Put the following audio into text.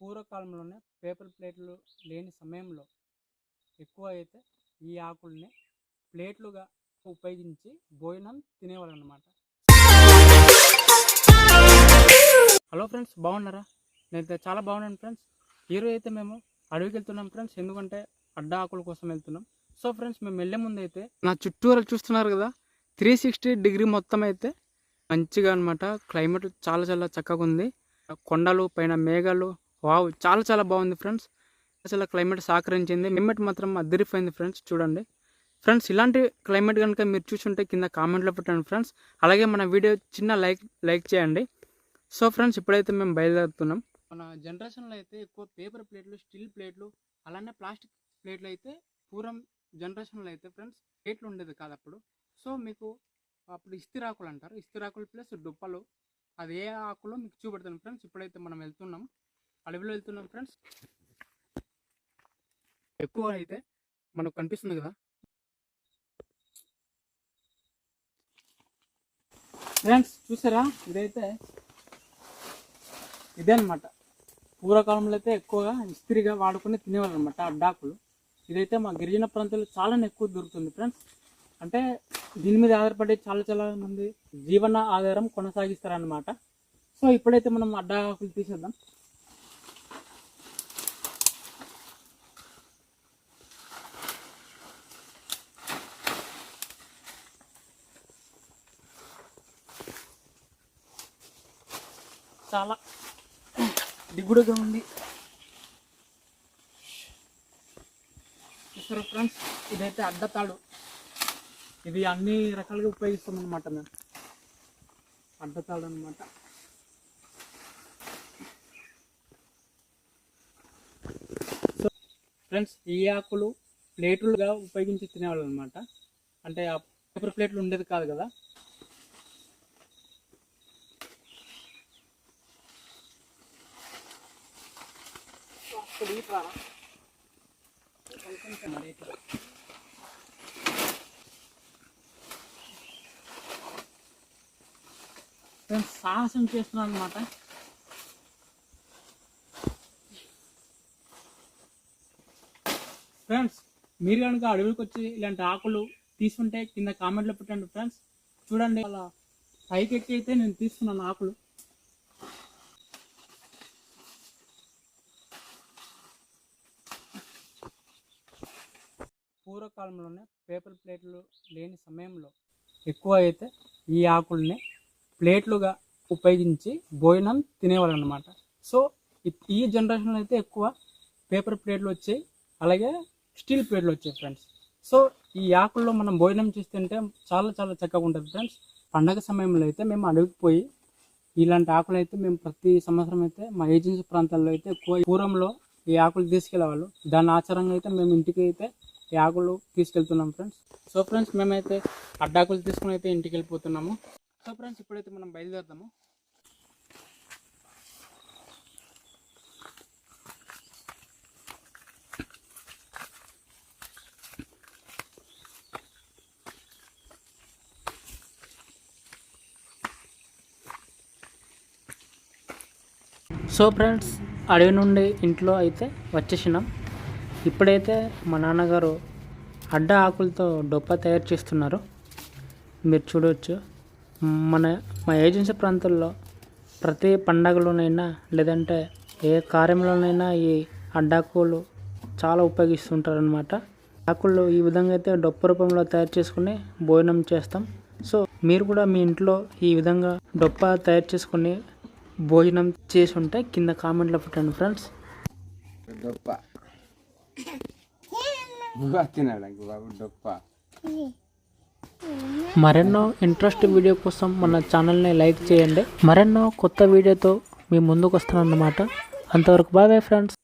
పూర్వకాలంలోనే పేపర్ ప్లేట్లు లేని సమయంలో ఎక్కువ అయితే ఈ ఆకుల్ని ప్లేట్లుగా ఉపయోగించి భోజనం తినేవాళ్ళు అనమాట హలో ఫ్రెండ్స్ బాగున్నారా? నేనైతే చాలా బాగున్నాను ఫ్రెండ్స్. ఈరోజు అయితే మేము అడవికి వెళ్తున్నాం ఫ్రెండ్స్ ఎందుకంటే అడ్డ ఆకుల కోసం వెళ్తున్నాం. సో ఫ్రెండ్స్ మేము వెళ్ళే ముందు అయితే నా చుట్టూరా చూస్తున్నారు కదా త్రీ సిక్స్టీ డిగ్రీ మొత్తం అయితే మంచిగా అనమాట క్లైమేట్ చాలా చాలా చక్కగా ఉంది. కొండలు పైన మేఘాలు వావ్ చాలా చాలా బాగుంది ఫ్రెండ్స్. అసలు క్లైమేట్ సహకరించింది క్లైమేట్ మాత్రం అద్దరిపోయింది ఫ్రెండ్స్ చూడండి. ఫ్రెండ్స్ ఇలాంటి క్లైమేట్ కనుక మీరు చూసుంటే కింద కామెంట్లో పెట్టండి ఫ్రెండ్స్. అలాగే మన వీడియో చిన్న లైక్ లైక్ చేయండి. సో ఫ్రెండ్స్ ఇప్పుడైతే మేము బయలుదేరుతున్నాం. మన జనరేషన్లో అయితే ఎక్కువ పేపర్ ప్లేట్లు స్టీల్ ప్లేట్లు అలానే ప్లాస్టిక్ ప్లేట్లు అయితే పూర్వం జనరేషన్లో అయితే ఫ్రెండ్స్ ప్లేట్లు ఉండేది కాదు అప్పుడు. సో మీకు అప్పుడు ఇస్తిరాకులు అంటారు. ఇస్తిరాకులు ప్లస్ దుప్పలు. అది ఏ ఆకులో మీకు చూపెడతాను ఫ్రెండ్స్. ఇప్పుడైతే మనం వెళ్తున్నాం. అడవిలో వెళ్తున్నాం ఫ్రెండ్స్ ఎక్కువ అయితే మనకు కనిపిస్తుంది కదా. ఫ్రెండ్స్ చూసారా? ఇదైతే ఇదే అనమాట పూర్వకాలంలో అయితే ఎక్కువగా ఇస్త్రీగా వాడుకుని తినేవాళ్ళు అనమాట అడ్డాకులు. ఇదైతే మా గిరిజన ప్రాంతాల్లో చాలా ఎక్కువ దొరుకుతుంది ఫ్రెండ్స్ అంటే దీని మీద ఆధారపడి చాలా చాలా మంది జీవన ఆధారం కొనసాగిస్తారనమాట సో ఇప్పుడైతే మనం అడ్డాకులు తీసేద్దాం. చాలా దిగుడుగా ఉంది. చూసారా ఫ్రెండ్స్? ఇదైతే అడ్డతాడు. ఇది అన్ని రకాలుగా ఉపయోగిస్తాం అనమాట మేము. అడ్డతాడు అనమాట సో ఫ్రెండ్స్ ఈ ఆకులు ప్లేట్లుగా ఉపయోగించి తినేవాళ్ళు అనమాట అంటే ఆ పేపర్ ప్లేట్లు ఉండేది కాదు కదా అక్కడ ఈ ప్రాణం. కొంచెం మరి ఇట్లా. ఫ్రెండ్స్ సాహసం చేస్తున్నాను అనమాట ఫ్రెండ్స్ మీరు కనుక అడవికి వచ్చి ఇలాంటి ఆకులు తీసుకుంటే కింద కామెంట్లో పెట్టండి ఫ్రెండ్స్. చూడండి అలా పైకి ఎక్కి అయితే నేను తీసుకున్నాను ఆకులు. పూర్వకాలంలోనే పేపర్ ప్లేట్లు లేని సమయంలో ఎక్కువ అయితే ఈ ఆకుల్ని ప్లేట్లుగా ఉపయోగించి భోజనం తినేవాళ్ళు అనమాట సో ఈ జనరేషన్లో అయితే ఎక్కువ పేపర్ ప్లేట్లు వచ్చాయి అలాగే స్టీల్ ప్లేట్లు వచ్చాయి ఫ్రెండ్స్. సో ఈ ఆకుల్లో మనం భోజనం చేస్తుంటే చాలా చాలా చక్కగా ఉంటుంది ఫ్రెండ్స్. పండగ సమయంలో అయితే మేము అడుగుపోయి ఇలాంటి ఆకులు అయితే మేము ప్రతి సంవత్సరం అయితే మా ఏజెన్సీ ప్రాంతాల్లో అయితే ఎక్కువ పూర్వంలో ఈ ఆకులు తీసుకెళ్ళేవాళ్ళు దాని ఆచారంగా అయితే మేము ఇంటికి అయితే ఈ ఆకులు తీసుకెళ్తున్నాం ఫ్రెండ్స్. సో ఫ్రెండ్స్ మేమైతే అడ్డాకులు తీసుకుని అయితే ఇంటికి వెళ్ళిపోతున్నాము సో ఫ్రెండ్స్ ఇప్పుడైతే మనం బయలుదేరుతాము సో ఫ్రెండ్స్ అడవి నుండి ఇంట్లో అయితే వచ్చేసినాం. ఇప్పుడైతే మా నాన్నగారు అడ్డ ఆకులతో డొప్ప తయారు చేస్తున్నారు. మీరు చూడవచ్చు. మన మా ఏజెన్సీ ప్రాంతాల్లో ప్రతి పండగలోనైనా లేదంటే ఏ కార్యంలోనైనా ఈ అడ్డాకులు చాలా ఉపయోగిస్తుంటారనమాట ఆకులు ఈ విధంగా అయితే డొప్ప రూపంలో తయారు చేసుకుని భోజనం చేస్తాం. సో మీరు కూడా మీ ఇంట్లో ఈ విధంగా డొప్ప తయారు చేసుకుని భోజనం చేసి ఉంటే కింద కామెంట్లో పెట్టండి ఫ్రెండ్స్. డొప్ప. మరెన్నో ఇంట్రెస్ట్ వీడియో కోసం మన ఛానల్ని లైక్ చేయండి. మరెన్నో కొత్త వీడియోతో మీ ముందుకు వస్తానన్నమాట. అంతవరకు బాయ్ బాయ్ ఫ్రెండ్స్